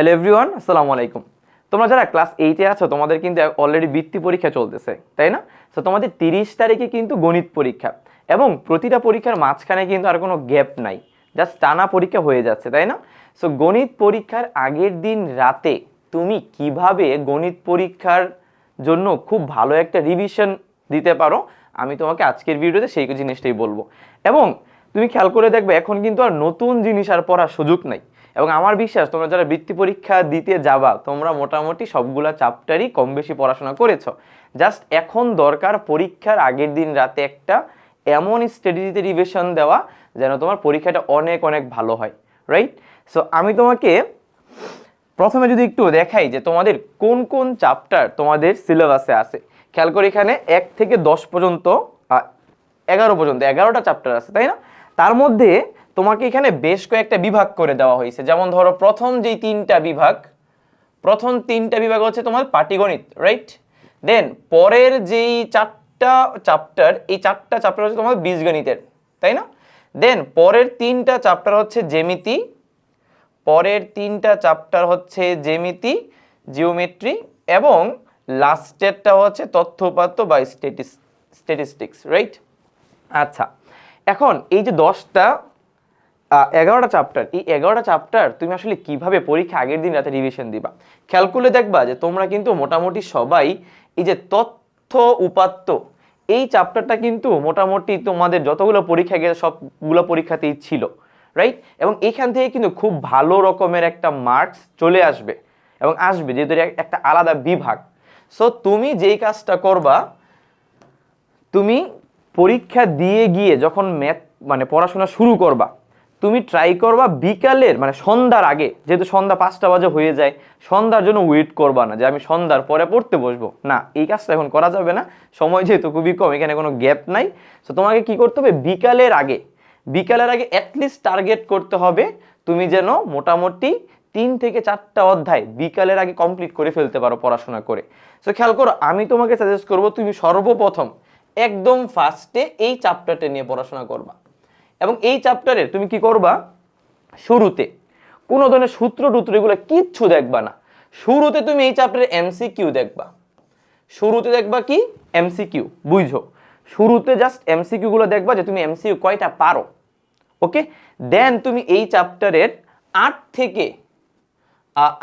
Hello everyone আসসালামু আলাইকুম। তোমরা যারা ক্লাস এইটে আছো, তোমাদের কিন্তু অলরেডি বৃত্তি পরীক্ষা চলতেছে, তাই না? তো তোমাদের তিরিশ তারিখে কিন্তু গণিত পরীক্ষা এবং প্রতিটা পরীক্ষার মাঝখানে কিন্তু আর কোনো গ্যাপ নাই জাস্ট টানা পরীক্ষা হয়ে যাচ্ছে, তাই না? সো গণিত পরীক্ষার আগের দিন রাতে তুমি কীভাবে গণিত পরীক্ষার জন্য খুব ভালো একটা রিভিশন দিতে পারো, আমি তোমাকে আজকের ভিডিওতে সেই জিনিসটাই বলব। এবং তুমি খেয়াল করে দেখবে, এখন কিন্তু আর নতুন জিনিস আর পড়ার সুযোগ নাই। এবং আমার বিশ্বাস, তোমরা যারা বৃত্তি পরীক্ষা দিতে যাবা, তোমরা মোটামুটি সবগুলা চ্যাপ্টারই কম বেশি পড়াশোনা করেছ। জাস্ট এখন দরকার পরীক্ষার আগের দিন রাতে একটা এমন স্ট্র্যাটেজিতে রিভিশন দেওয়া, যেন তোমার পরীক্ষাটা অনেক অনেক ভালো হয়। রাইট সো আমি তোমাকে প্রথমে যদি একটু দেখাই যে তোমাদের কোন কোন চ্যাপ্টার তোমাদের সিলেবাসে আছে। খেয়াল করে এখানে এক থেকে দশ পর্যন্ত এগারো পর্যন্ত, এগারোটা চ্যাপ্টার আছে, তাই না? তার মধ্যে তোমাকে এখানে বেশ কয়েকটা বিভাগ করে দেওয়া হয়েছে। যেমন ধরো, প্রথম যেই তিনটা বিভাগ, প্রথম তিনটা বিভাগ হচ্ছে তোমার পাটিগণিত রাইট দেন পরের যেই চারটা চ্যাপ্টার এই চারটা চ্যাপ্টার হচ্ছে তোমার বীজগণিতের, তাই না? দেন পরের তিনটা চ্যাপ্টার হচ্ছে জেমিতি পরের তিনটা চ্যাপ্টার হচ্ছে জেমিতি জিওমেট্রি এবং লাস্টেরটা হচ্ছে তথ্যপাত্য বা স্ট্যাটিস্টিক্স রাইট আচ্ছা এখন এই যে দশটা এগারোটা চ্যাপ্টার এই এগারোটা চ্যাপ্টার তুমি আসলে কীভাবে পরীক্ষা আগের দিন রাতে রিভিশন দিবা? খেয়াল করলে দেখবা যে তোমরা কিন্তু মোটামুটি সবাই এই যে তথ্য উপাত্ত, এই চ্যাপ্টারটা কিন্তু মোটামুটি তোমাদের যতগুলো পরীক্ষা গেছে সবগুলো পরীক্ষাতেই ছিল রাইট এবং এখান থেকে কিন্তু খুব ভালো রকমের একটা মার্কস চলে আসবে এবং আসবে, যেহেতু একটা আলাদা বিভাগ। সো তুমি যেই কাজটা করবা, তুমি পরীক্ষা দিয়ে গিয়ে যখন ম্যাথ মানে পড়াশোনা শুরু করবা তুমি ট্রাই করবা বিকালের মানে সন্ধ্যার আগে, যেহেতু সন্ধ্যা পাঁচটা বাজে হয়ে যায়, সন্ধ্যার জন্য ওয়েট করবা না, যে আমি সন্ধ্যার পরে পড়তে বসবো। না, এই কাজটা এখন করা যাবে না, সময় যেহেতু খুবই কম, এখানে কোনো গ্যাপ নাই। তো তোমাকে কি করতে হবে? বিকালের আগে বিকালের আগে অ্যাটলিস্ট টার্গেট করতে হবে, তুমি যেন মোটামুটি তিন থেকে চারটা অধ্যায় বিকালের আগে কমপ্লিট করে ফেলতে পারো পড়াশোনা করে। সো খেয়াল করো, আমি তোমাকে সাজেস্ট করব, তুমি সর্বপ্রথম, একদম ফার্স্টে এই চ্যাপ্টারটা নিয়ে পড়াশোনা করবা। এবং এই চ্যাপ্টারের তুমি কি করবা? শুরুতে কোনো ধরনের সূত্র টুত্র এগুলো কিচ্ছু দেখবা না। শুরুতে তুমি এই চ্যাপ্টারের এমসিকিউ দেখবা। শুরুতে দেখবা কি? এমসিকিউ বুঝো শুরুতে জাস্ট এমসিকিউ গুলো দেখবা যে তুমি এমসিকিউ কয়টা পারো। ওকে? দেন তুমি এই চ্যাপ্টারের আট থেকে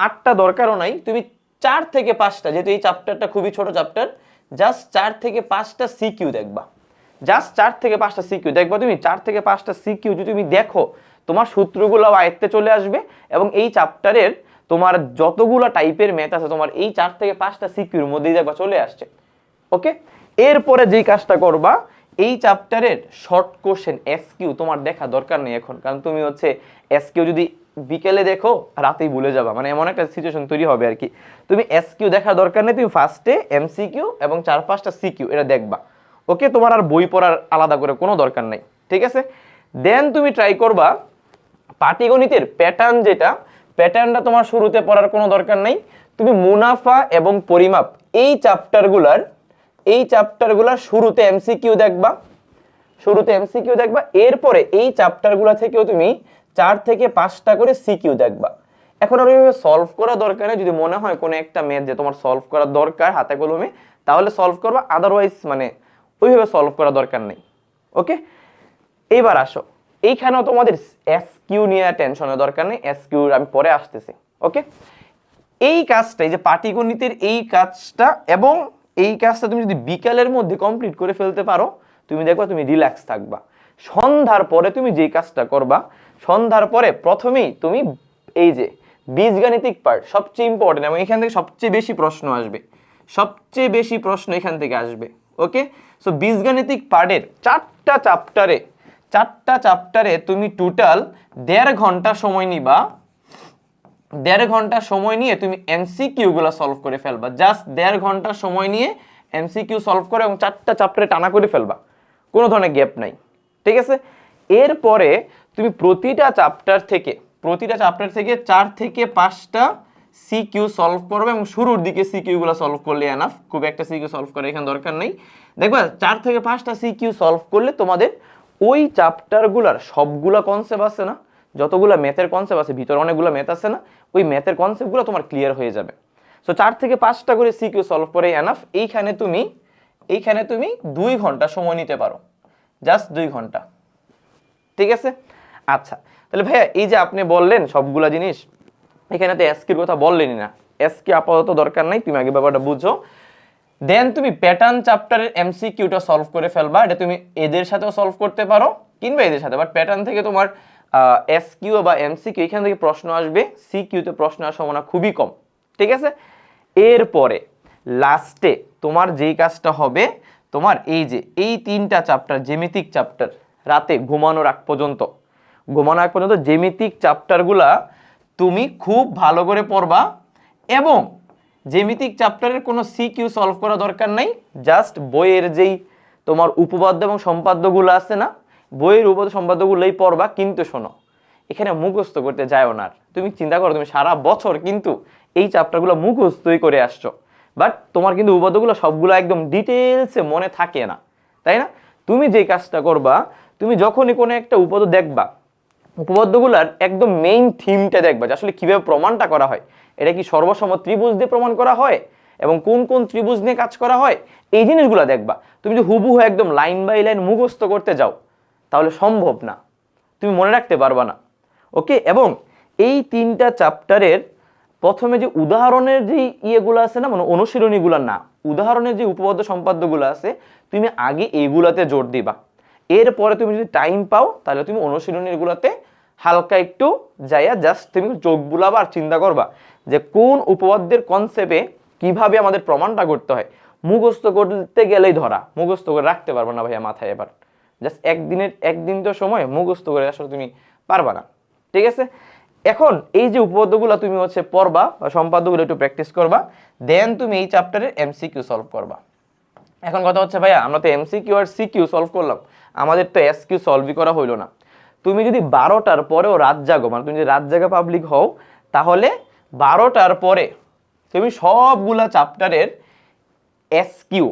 আটটা দরকারও নাই, তুমি চার থেকে পাঁচটা, যেহেতু এই চ্যাপ্টারটা খুবই ছোট চ্যাপ্টার জাস্ট চার থেকে পাঁচটা সিকিউ দেখবা। জাস্ট চার থেকে পাঁচটা সিকিউ দেখবা তুমি, চার থেকে পাঁচটা সিকিউ যদি তুমি দেখো, তোমার সূত্রগুলো আয়ত্তে চলে আসবে এবং এই চ্যাপ্টারের তোমার যতগুলো টাইপের ম্যাথ আছে, তোমার এই চার থেকে পাঁচটা সিকিউর মধ্যেই দেখবা চলে আসছে। ওকে এরপরে যেই কাজটা করবা, এই চ্যাপ্টারের শর্ট কোশ্চেন এসকিউ তোমার দেখা দরকার নেই এখন। কারণ তুমি হচ্ছে এসকিউ যদি বিকেলে দেখো, রাতেই ভুলে যাবা। মানে এমন একটা সিচুয়েশন তৈরি হবে আর কি। তুমি এসকিউ দেখার দরকার নেই, তুমি ফার্স্টে এমসিকিউ এবং চার পাঁচটা সিকিউ এটা দেখবা। ওকে, তোমার আর বই পড়ার আলাদা করে কোনো দরকার নেই, ঠিক আছে? দেন তুমি ট্রাই করবা পাটিগণিতের প্যাটার্ন যেটা প্যাটার্নটা তোমার শুরুতে পড়ার কোনো দরকার নেই। তুমি মুনাফা এবং পরিমাপ, এই চ্যাপ্টারগুলার এই চ্যাপ্টারগুলার শুরুতে এমসিকিউ দেখবা, শুরুতে এমসিকিউ দেখবা, এরপরে এই চ্যাপ্টারগুলো থেকেও তুমি চার থেকে পাঁচটা করে সিকিউ দেখবা। এখন আর ওইভাবে সলভ করা দরকার নেই, যদি মনে হয় কোনো একটা ম্যাথ যে তোমার সলভ করা দরকার হাতে কলমে, তাহলে সলভ করবা আদারওয়াইজ মানে ওইভাবে সলভ করা দরকার নেই ওকে এইবার আসো, এইখানেও তোমাদের এসকিউ নিয়ে টেনশনের দরকার নেই এসকিউ আমি পরে আসতেছি ওকে এই কাজটা, এই যে পাটিগণিতের এই কাজটা এবং এই কাজটা তুমি যদি বিকালের মধ্যে কমপ্লিট করে ফেলতে পারো, তুমি দেখবা তুমি রিল্যাক্স থাকবা। সন্ধ্যার পরে তুমি যেই কাজটা করবা, সন্ধ্যার পরে প্রথমেই তুমি এই যে বীজগাণিতিক পার্ট সবচেয়ে ইম্পর্টেন্ট এবং এখান থেকে সবচেয়ে বেশি প্রশ্ন আসবে, সবচেয়ে বেশি প্রশ্ন এখান থেকে আসবে ওকে সো বীজগাণিতিক পার্টের চারটা চ্যাপ্টারে চারটা চ্যাপ্টারে তুমি টোটাল দেড় ঘণ্টা সময় নিবা। দেড় ঘণ্টা সময় নিয়ে তুমি এমসিকিউ গুলো সলভ করে ফেলবা। জাস্ট দেড় ঘণ্টা সময় নিয়ে এমসিকিউ সলভ করে এবং চারটা চ্যাপ্টারে টানা করে ফেলবা। কোনো ধরনের গ্যাপ নাই। ঠিক আছে? এরপরে তুমি প্রতিটা চ্যাপ্টার থেকে, প্রতিটা চ্যাপ্টার থেকে চার থেকে পাঁচটা সিকিউ সলভ করবে এবং শুরুর দিকে সিকিউ গুলো সলভ করলে এনাফ খুব একটা সিকিউ সলভ করার এখানে দরকার নেই। দেখবা, চার থেকে পাঁচটা সিকিউ সলভ করলে তোমাদের ওই চ্যাপ্টারগুলার সবগুলা কনসেপ্ট আছে না, যতগুলো ম্যাথের কনসেপ্ট আছে, ভিতরে অনেকগুলো ম্যাথ আছে না, ওই ম্যাথের কনসেপ্টগুলো তোমার ক্লিয়ার হয়ে যাবে। সো চার থেকে পাঁচটা করে সিকিউ সলভ করে এনাফ এইখানে তুমি এইখানে তুমি দুই ঘণ্টা সময় নিতে পারো। জাস্ট দুই ঘণ্টা। ঠিক আছে? আচ্ছা তাহলে ভাইয়া, এই যে আপনি বললেন সবগুলা জিনিস এখানে তো এসকির কথা বললেনই না। এসকি আপাতত দরকার নাই, তুমি আগে ব্যাপারটা বুঝো। দেন তুমি প্যাটার্ন চ্যাপ্টারের এমসিকিউটা সলভ করে ফেলবা, এটা তুমি এদের সাথেও সলভ করতে পারো, কিংবা এদের সাথে। বাট প্যাটার্ন থেকে তোমার এসকিউ বা এমসিকিউ এখান থেকে প্রশ্ন আসবে। সিকিউতে প্রশ্ন আসার সম্ভাবনা খুবই কম। ঠিক আছে? এরপরে লাস্টে তোমার যেই কাজটা হবে, তোমার এই যে, এই তিনটা চ্যাপ্টার জেমিতিক চ্যাপ্টার রাতে ঘুমানোর আগ পর্যন্ত। ঘুমানোর আগ পর্যন্ত জেমিতিক চ্যাপ্টারগুলা তুমি খুব ভালো করে পড়বা এবং জেমিতিক চ্যাপ্টারের কোনো সি কিউ সলভ করা দরকার নাই জাস্ট বইয়ের যেই তোমার উপপাদ্য এবং সম্পাদ্যগুলো আছে না, বইয়ের উপপাদ্য সম্পাদ্যগুলোই পড়বা, কিন্তু শোনো, এখানে মুখস্থ করতে যায়ও না। তুমি চিন্তা করো, তুমি সারা বছর কিন্তু এই চ্যাপ্টারগুলো মুখস্থই করে আসছো বাট তোমার কিন্তু উপপাদ্যগুলো সবগুলো একদম ডিটেলসে মনে থাকে না, তাই না তুমি যে কাজটা করবা, তুমি যখনই কোনো একটা উপপাদ্য দেখবা উপপাদ্যগুলোর একদম মেইন থিমটা দেখবা যে আসলে কীভাবে প্রমাণটা করা হয়। এটা কি সর্বসম ত্রিভুজ দিয়ে প্রমাণ করা হয়? এবং কোন কোন ত্রিভুজ নিয়ে কাজ করা হয়? এই জিনিসগুলো দেখবা। তুমি যদি হুবহু একদম লাইন বাই লাইন মুখস্থ করতে যাও, তাহলে সম্ভব না। তুমি মনে রাখতে পারবা না। ওকে এবং এই তিনটা চ্যাপ্টারের প্রথমে যে উদাহরণের যে ইয়েগুলো আছে না মানে অনুশীলনীগুলো না, উদাহরণের যে উপপাদ্য সম্পাদ্যগুলো আছে, তুমি আগে এইগুলাতে জোর দিবা। এরপরে তুমি যদি টাইম পাও, তাহলে তুমি অনুশীলনীগুলোতে হালকা একটু যাইয়া জাস্ট তুমি চোখ বুলাবা আর চিন্তা করবা যে কোন উপপাদ্যের কনসেপ্টে কীভাবে আমাদের প্রমাণটা করতে হয়। মুখস্থ করতে গেলেই ধরা, মুখস্থ করে রাখতে পারব না ভাইয়া মাথায় এবার। জাস্ট একদিনের, একদিন তো সময়, মুখস্থ করে আসলে তুমি পারবা না। ঠিক আছে? এখন এই যে উপপাদ্যগুলো তুমি হচ্ছে পড়বা বা সম্পাদ্যগুলো একটু প্র্যাকটিস করবা দেন তুমি এই চ্যাপ্টারের এমসিকিউ সলভ করবা। এখন কথা হচ্ছে, ভাইয়া, আমরা তো এমসিকিউ আর সিকিউ সলভ করলাম। আমাদের তো এস কিউ সলভই করা হইল না। তুমি যদি বারোটার পরেও রাত জাগো মানে তুমি যদি রাত জাগা পাবলিক হও, তাহলে বারোটার পরে তুমি সবগুলা চ্যাপ্টারের এস কিউ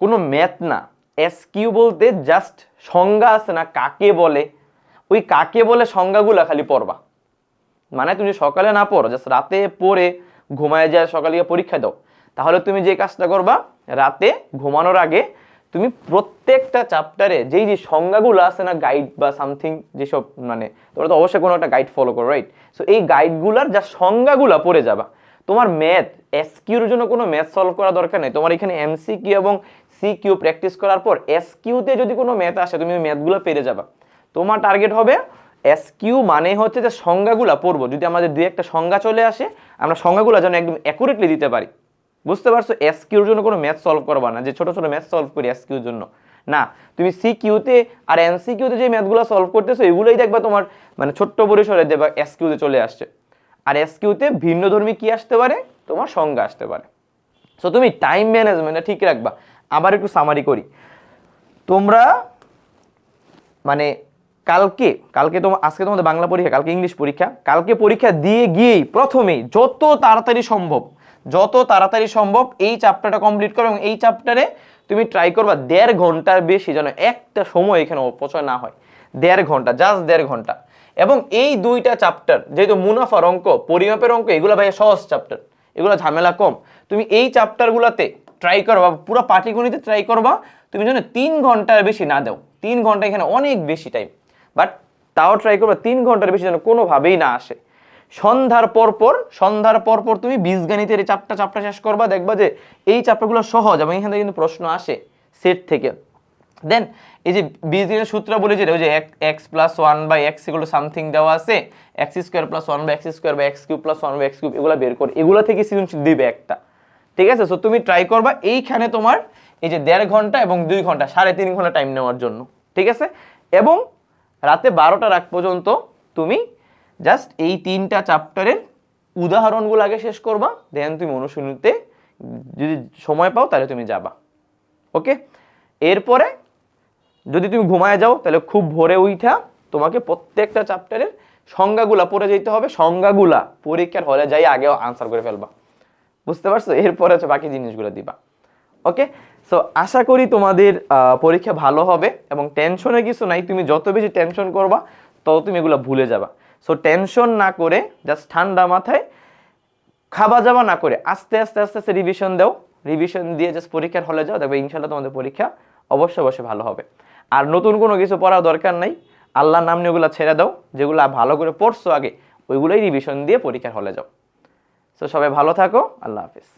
কোনো ম্যাথ না। এস কিউ বলতে জাস্ট সংজ্ঞা আছে না কাকে বলে? ওই কাকে বলে সংজ্ঞাগুলা খালি পড়বা। মানে তুমি সকালে না পড়ো জাস্ট রাতে পড়ে ঘুমায় যায়, সকালে পরীক্ষা দাও। তাহলে তুমি যে কাজটা করবা, রাতে ঘুমানোর আগে তুমি প্রত্যেকটা চ্যাপ্টারে যেই যে সংজ্ঞাগুলো আছে না গাইড বা সামথিং যেসব মানে তোমরা তো অবশ্যই কোনো একটা গাইড ফলো করো রাইট সো এই গাইডগুলার যা সংজ্ঞাগুলা পড়ে যাবা, তোমার ম্যাথ এস কিউর জন্য কোনো ম্যাথ সলভ করা দরকার নেই। তোমার এখানে এমসি কিউ এবং সি কিউ প্র্যাকটিস করার পর এস কিউতে যদি কোনো ম্যাথ আসে, তুমি ওই ম্যাথগুলো পেরে যাবা। তোমার টার্গেট হবে এস কিউ মানে হচ্ছে যে সংজ্ঞাগুলো পড়ব। যদি আমাদের দুই একটা সংজ্ঞা চলে আসে, আমরা সংজ্ঞাগুলো যেন একদম অ্যাকুরেটলি দিতে পারি। বুঝতে পারছ? এস কিউর জন্য কোনো ম্যাথ সলভ করবা না, যে ছোট ছোট ম্যাথ সলভ করি এস কিউর জন্য। না, তুমি সি কিউতে আর এন সি কিউতে যে ম্যাথগুলো সলভ করতেছো, এগুলোই দেখবা তোমার মানে ছোট্ট পরিসরে দেবা এস কিউতে চলে আসছে। আর এস কিউতে ভিন্ন ধর্মী কি আসতে পারে? তোমার সংজ্ঞা আসতে পারে। সো তুমি টাইম ম্যানেজমেন্টটা ঠিক রাখবা। আবার একটু সামারি করি। তোমরা মানে কালকে কালকে তোমার আজকে তোমাদের বাংলা পরীক্ষা, কালকে ইংলিশ পরীক্ষা, কালকে পরীক্ষা দিয়ে গিয়েই প্রথমেই যত তাড়াতাড়ি সম্ভব যত তাড়াতাড়ি সম্ভব এই চ্যাপ্টারটা কমপ্লিট করো এবং এই চ্যাপ্টারে তুমি ট্রাই করবা দেড় ঘণ্টার বেশি যেন একটা সময় এখানে অপচয় না হয়। দেড় ঘণ্টা জাস্ট দেড় ঘণ্টা। এবং এই দুইটা চ্যাপ্টার যেহেতু মুনাফার অঙ্ক, পরিমাপের অঙ্ক, এগুলো ভাই সহজ চ্যাপ্টার এগুলো ঝামেলা কম। তুমি এই চ্যাপ্টারগুলোতে ট্রাই করবা পুরো পাটিগণিতে ট্রাই করবা, তুমি যেন তিন ঘণ্টার বেশি না দাও। তিন ঘণ্টা এখানে অনেক বেশি টাইম বাট তাও ট্রাই করবা, তিন ঘণ্টার বেশি যেন কোনোভাবেই না আসে। সন্ধ্যার পর পর সন্ধ্যার পরপর পর তুমি বীজগণিতের এই চাপটা চাপটা শেষ করবা, দেখবা যে এই চাপটাগুলো সহজ এবং এখান থেকে কিন্তু প্রশ্ন আসে সেট থেকে। দেন এই যে বীজগণিতের সূত্র বলে যে ওই যে x plus one by x এগুলো সামথিং দেওয়া আছে x square plus one by x square বা x cube plus one by x cube এগুলো বের করে, এগুলো থেকে সৃজনশীল দিবে একটা। ঠিক আছে? সো তুমি ট্রাই করবা এইখানে তোমার এই যে দেড় ঘণ্টা এবং দুই ঘণ্টা, সাড়ে তিন ঘণ্টা টাইম নেওয়ার জন্য। ঠিক আছে? এবং রাতে বারোটার আগ পর্যন্ত তুমি জাস্ট এই তিনটা চ্যাপ্টারের উদাহরণগুলো আগে শেষ করবা দেন তুমি অনুশীলনীতে যদি সময় পাও তাহলে তুমি যাবা। ওকে এরপরে যদি তুমি ঘুমায় যাও, তাহলে খুব ভোরে উঠা তোমাকে প্রত্যেকটা চ্যাপ্টারের সংজ্ঞাগুলা পড়ে যেতে হবে। সংজ্ঞাগুলা পরীক্ষার হলে যাই আগেও আনসার করে ফেলবা। বুঝতে পারছ? এরপরে হচ্ছে বাকি জিনিসগুলো দিবা। ওকে সো আশা করি তোমাদের পরীক্ষা ভালো হবে এবং টেনশনে কিছু নাই। তুমি যত বেশি টেনশন করবা, তত তুমি এগুলো ভুলে যাবা। সো টেনশন না করে জাস্ট ঠান্ডা মাথায় খাবা যাওয়া না করে, আস্তে আস্তে আস্তে আস্তে রিভিশন দাও। রিভিশন দিয়ে জাস্ট পরীক্ষার হলে যাও, দেখবে ইনশাল্লাহ তোমাদের পরীক্ষা অবশ্যই অবশ্যই ভালো হবে। আর নতুন কোনো কিছু পড়ার দরকার নাই। আল্লাহর নাম নিয়ে ওগুলো ছেড়ে দাও, যেগুলো ভালো করে পড়ছো আগে, ওইগুলোই রিভিশন দিয়ে পরীক্ষার হলে যাও। তো সবাই ভালো থাকো, আল্লাহ হাফিজ।